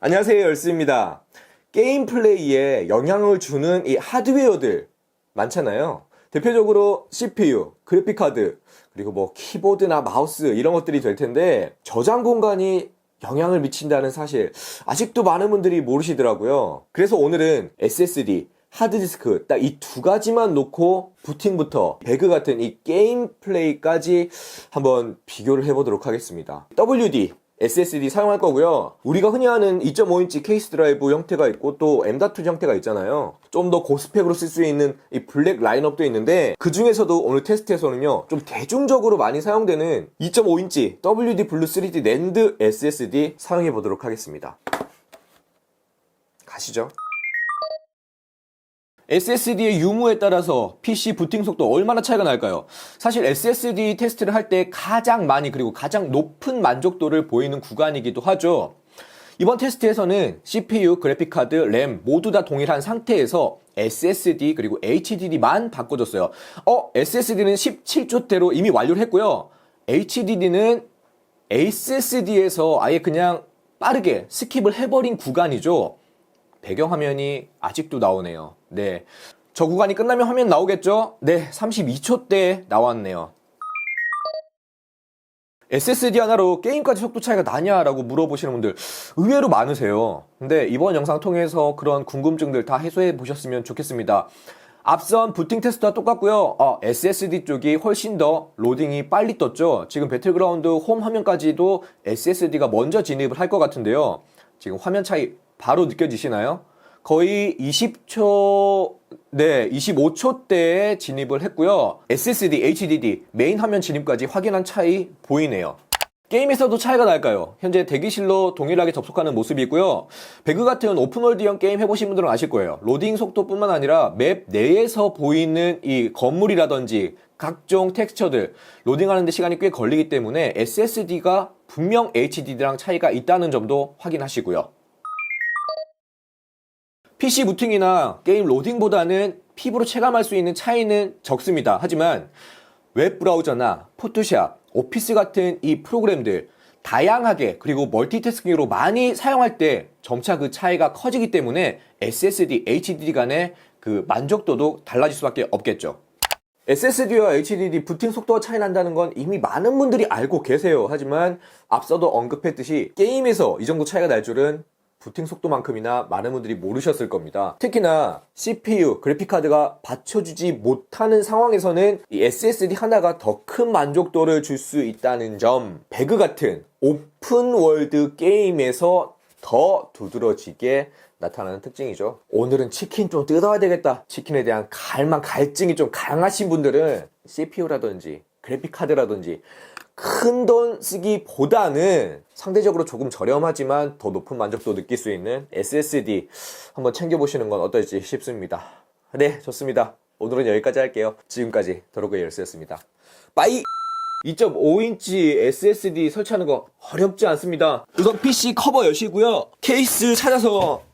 안녕하세요 열스입니다. 게임 플레이에 영향을 주는 이 하드웨어들 많잖아요. 대표적으로 CPU, 그래픽카드, 그리고 뭐 키보드나 마우스 이런 것들이 될 텐데 저장 공간이 영향을 미친다는 사실 아직도 많은 분들이 모르시더라고요. 그래서 오늘은 SSD, 하드디스크 딱 이 두 가지만 놓고 부팅부터 배그 같은 이 게임 플레이까지 한번 비교를 해보도록 하겠습니다. WD SSD 사용할 거고요. 우리가 흔히 하는 2.5인치 케이스 드라이브 형태가 있고 또 M.2 형태가 있잖아요. 좀 더 고스펙으로 쓸 수 있는 이 블랙 라인업도 있는데 그 중에서도 오늘 테스트에서는요. 좀 대중적으로 많이 사용되는 2.5인치 WD 블루 3D 랜드 SSD 사용해 보도록 하겠습니다. 가시죠. SSD의 유무에 따라서 PC 부팅 속도 얼마나 차이가 날까요? 사실 SSD 테스트를 할 때 가장 많이 그리고 가장 높은 만족도를 보이는 구간이기도 하죠. 이번 테스트에서는 CPU, 그래픽카드, 램 모두 다 동일한 상태에서 SSD 그리고 HDD만 바꿔줬어요. 어, SSD는 17조대로 이미 완료를 했고요. HDD는 SSD에서 아예 그냥 빠르게 스킵을 해버린 구간이죠. 배경화면이 아직도 나오네요. 네. 저 구간이 끝나면 화면 나오겠죠? 네, 32초대 나왔네요. SSD 하나로 게임까지 속도 차이가 나냐라고 물어보시는 분들 의외로 많으세요. 근데 이번 영상 통해서 그런 궁금증들 다 해소해 보셨으면 좋겠습니다. 앞선 부팅 테스트와 똑같고요. 어, SSD 쪽이 훨씬 더 로딩이 빨리 떴죠. 지금 배틀그라운드 홈 화면까지도 SSD가 먼저 진입을 할 것 같은데요. 지금 화면 차이 바로 느껴지시나요? 거의 20초, 네, 25초 대에 진입을 했고요. SSD, HDD, 메인 화면 진입까지 확인한 차이 보이네요. 게임에서도 차이가 날까요? 현재 대기실로 동일하게 접속하는 모습이 있고요. 배그 같은 오픈월드형 게임 해보신 분들은 아실 거예요. 로딩 속도뿐만 아니라 맵 내에서 보이는 이 건물이라든지 각종 텍스처들 로딩하는데 시간이 꽤 걸리기 때문에 SSD가 분명 HDD랑 차이가 있다는 점도 확인하시고요. PC 부팅이나 게임 로딩보다는 피부로 체감할 수 있는 차이는 적습니다. 하지만 웹 브라우저나 포토샵, 오피스 같은 이 프로그램들 다양하게 그리고 멀티태스킹으로 많이 사용할 때 점차 그 차이가 커지기 때문에 SSD, HDD 간의 그 만족도도 달라질 수밖에 없겠죠. SSD와 HDD 부팅 속도가 차이 난다는 건 이미 많은 분들이 알고 계세요. 하지만 앞서도 언급했듯이 게임에서 이 정도 차이가 날 줄은 부팅 속도만큼이나 많은 분들이 모르셨을 겁니다. 특히나 CPU, 그래픽카드가 받쳐주지 못하는 상황에서는 이 SSD 하나가 더 큰 만족도를 줄 수 있다는 점, 배그 같은 오픈 월드 게임에서 더 두드러지게 나타나는 특징이죠. 오늘은 치킨 좀 뜯어야 되겠다. 치킨에 대한 갈망, 갈증이 좀 강하신 분들은 CPU라든지 그래픽카드라든지 큰 돈 쓰기보다는 상대적으로 조금 저렴하지만 더 높은 만족도 느낄 수 있는 SSD 한번 챙겨보시는 건 어떨지 싶습니다. 네, 좋습니다. 오늘은 여기까지 할게요. 지금까지 더로그의 열쇠였습니다. 빠이! 2.5인치 SSD 설치하는 거 어렵지 않습니다. 우선 PC 커버 여시고요. 케이스 찾아서